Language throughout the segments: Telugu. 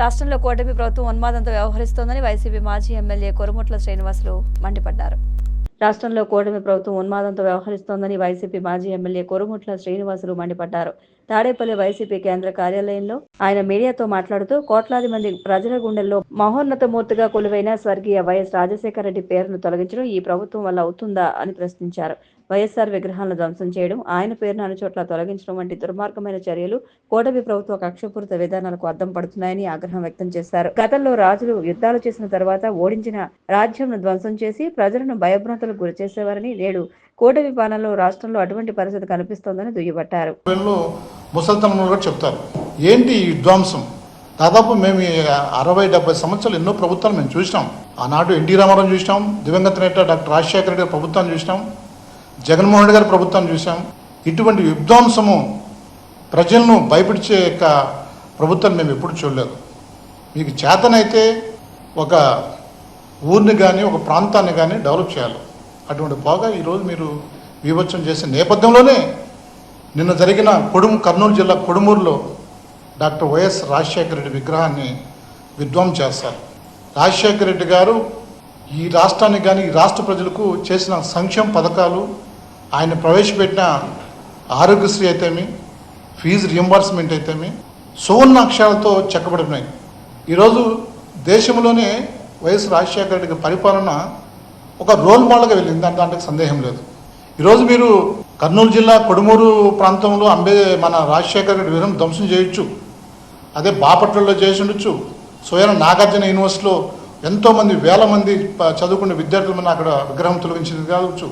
రాష్ట్రంలో కూటమి ప్రభుత్వం ఉన్మాదంతో వ్యవహరిస్తోందని వైసీపీ మాజీ ఎమ్మెల్యే కొరుముట్ల శ్రీనివాసులు మండిపడ్డారు. రాష్ట్రంలో కూటమి ప్రభుత్వం ఉన్మాదంతో వ్యవహరిస్తోందని వైసీపీ మాజీ ఎమ్మెల్యే కొరుముట్ల శ్రీనివాసులు మండిపడ్డారు. తాడేపల్లి వైసీపీ కేంద్ర కార్యాలయంలో ఆయన మీడియాతో మాట్లాడుతూ కోట్లాది మంది ప్రజల గుండెల్లో మహోన్నతమూర్తిగా కొలువైన స్వర్గీయ వైఎస్ రాజశేఖర రెడ్డి పేరును తొలగించడం ఈ ప్రభుత్వం వల్ల అవుతుందా అని ప్రశ్నించారు. వైఎస్ఆర్ విగ్రహాలను ధ్వంసం చేయడం ఆయన పేరును అన్ని చోట్ల తొలగించడం వంటి దుర్మార్గమైన చర్యలు కూటమి ప్రభుత్వ కక్షపూరిత విధానాలకు అద్దం పడుతున్నాయని ఆగ్రహం వ్యక్తం చేశారు. గతంలో రాజులు యుద్ధాలు చేసిన తర్వాత ఓడించిన రాజ్యంను ధ్వంసం చేసి ప్రజలను భయభ్రాంతులకు గురి చేసేవారని నేడు కూటమి పాలనలో రాష్ట్రంలో అటువంటి పరిస్థితి కనిపిస్తోందని దుయ్యబట్టారు. ముసల్తనంలో కూడా చెప్తారు. ఏంటి ఈ విధ్వంసం? దాదాపు మేము అరవై డెబ్బై సంవత్సరాలు ఎన్నో ప్రభుత్వాలు మేము చూసినాం. ఆనాడు ఎన్టీ రామారావు చూసినాం దివంగత నేత డాక్టర్ రాజశేఖర రెడ్డి గారి ప్రభుత్వాన్ని చూసినాం జగన్మోహన్ రెడ్డి గారి ప్రభుత్వాన్ని చూసాం ఇటువంటి విధ్వంసము ప్రజలను భయపెడిచే యొక్క ప్రభుత్వం మేము ఎప్పుడు చూడలేదు. మీకు చేతనైతే ఒక ఊరిని కానీ ఒక ప్రాంతాన్ని కానీ డెవలప్ చేయాలి. అటువంటి బాగా ఈరోజు మీరు వివచ్చం చేసే నేపథ్యంలోనే నిన్న జరిగిన కొడుము కర్నూలు జిల్లా కొడుమూరులో డాక్టర్ వైఎస్ రాజశేఖర రెడ్డి విగ్రహాన్ని విధ్వం చేస్తారు రాజశేఖర రెడ్డి గారు ఈ రాష్ట్రానికి కానీ ఈ రాష్ట్ర ప్రజలకు చేసిన సంక్షేమ పథకాలు ఆయన ప్రవేశపెట్టిన ఆరోగ్యశ్రీ అయితేమి ఫీజు రియంబర్స్మెంట్ అయితేమి సువర్ణ అక్షరాలతో చెక్కబడినాయి ఈరోజు దేశంలోనే వైఎస్ రాజశేఖర రెడ్డి పరిపాలన ఒక రోల్ మోడల్గా వెళ్ళింది దాంట్లో దాంట్లో సందేహం లేదు. ఈరోజు మీరు కర్నూలు జిల్లా కొడుమూరు ప్రాంతంలో అంబే మన రాజశేఖర రెడ్డి విగ్రహం ధ్వంసం చేయొచ్చు అదే బాపట్లలో చేసి ఉండొచ్చు. స్వయం నాగార్జున యూనివర్సిటీలో ఎంతోమంది వేల మంది చదువుకునే విద్యార్థుల అక్కడ విగ్రహం తొలగించింది కావచ్చు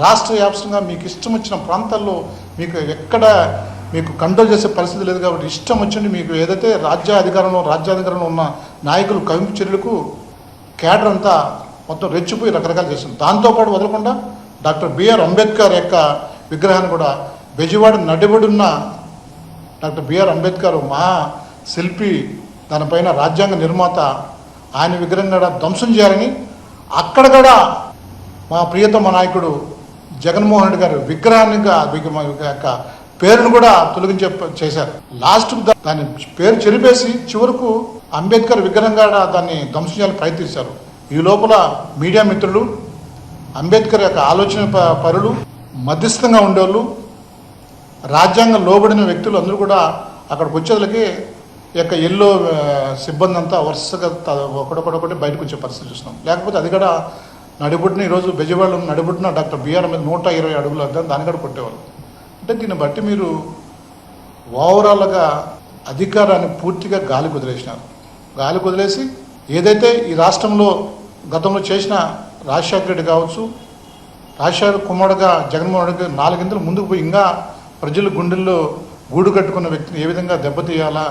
రాష్ట్ర వ్యాప్తంగా మీకు ఇష్టం వచ్చిన ప్రాంతాల్లో మీకు ఎక్కడ మీకు కంట్రోల్ చేసే పరిస్థితి లేదు కాబట్టి ఇష్టం వచ్చింది మీకు ఏదైతే రాజ్య అధికారంలో రాజ్యాధికారంలో ఉన్న నాయకులు కవింపు చర్యలకు కేడర్ అంతా మొత్తం రెచ్చిపోయి రకరకాలు చేస్తుంది దాంతోపాటు వదలకుండా డాక్టర్ బిఆర్ అంబేద్కర్ యొక్క విగ్రహాన్ని కూడా బెజవాడ నడిబడున్న డాక్టర్ బిఆర్ అంబేద్కర్ మహా శిల్పి దానిపైన రాజ్యాంగ నిర్మాత ఆయన విగ్రహం కూడా ధ్వంసం చేయాలని అక్కడ కూడా మా ప్రియతమ నాయకుడు జగన్మోహన్ రెడ్డి గారు విగ్రహాన్ని యొక్క పేరును కూడా తొలగించే చేశారు. లాస్ట్ దాని పేరు చెరిపేసి చివరకు అంబేద్కర్ విగ్రహం కూడా దాన్ని ధ్వంసం చేయాలని ప్రయత్నించారు. ఈ లోపల మీడియా మిత్రులు అంబేద్కర్ యొక్క ఆలోచన ప- పరులు మధ్యస్థంగా ఉండేవాళ్ళు. రాజ్యాంగం లోబడిన వ్యక్తులు అందరూ కూడా అక్కడికి వచ్చేదలకి యొక్క ఎల్లో సిబ్బంది అంతా వరుసగా ఒకటొకటొకటి బయటకు వచ్చే పరిస్థితి చూస్తున్నాం. లేకపోతే అది కూడా నడిబుట్టిన ఈరోజు బెజవాడలో నడిబుట్టిన డాక్టర్ బిఆర్ మీద నూట ఇరవై అడుగులు అద్దం దాన్ని కూడా కొట్టేవాళ్ళు. అంటే దీన్ని బట్టి మీరు ఓవరాల్గా అధికారాన్ని పూర్తిగా గాలి కుదిలేసినారు గాలి కుదిలేసి ఏదైతే ఈ రాష్ట్రంలో గతంలో చేసిన రాజశేఖర రెడ్డి కావచ్చు రాజశేఖర కుమారుడుగా జగన్మోహన్ రెడ్డి నాలుగింతలు ముందుకు పోయి ఇంకా ప్రజల గుండెల్లో గూడు కట్టుకున్న వ్యక్తిని ఏ విధంగా దెబ్బతీయాలా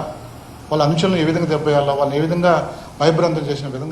వాళ్ళ అంశాలను ఏ విధంగా దెబ్బేయాలా వాళ్ళని ఏ విధంగా భయభ్రాంతం చేసిన విధంగా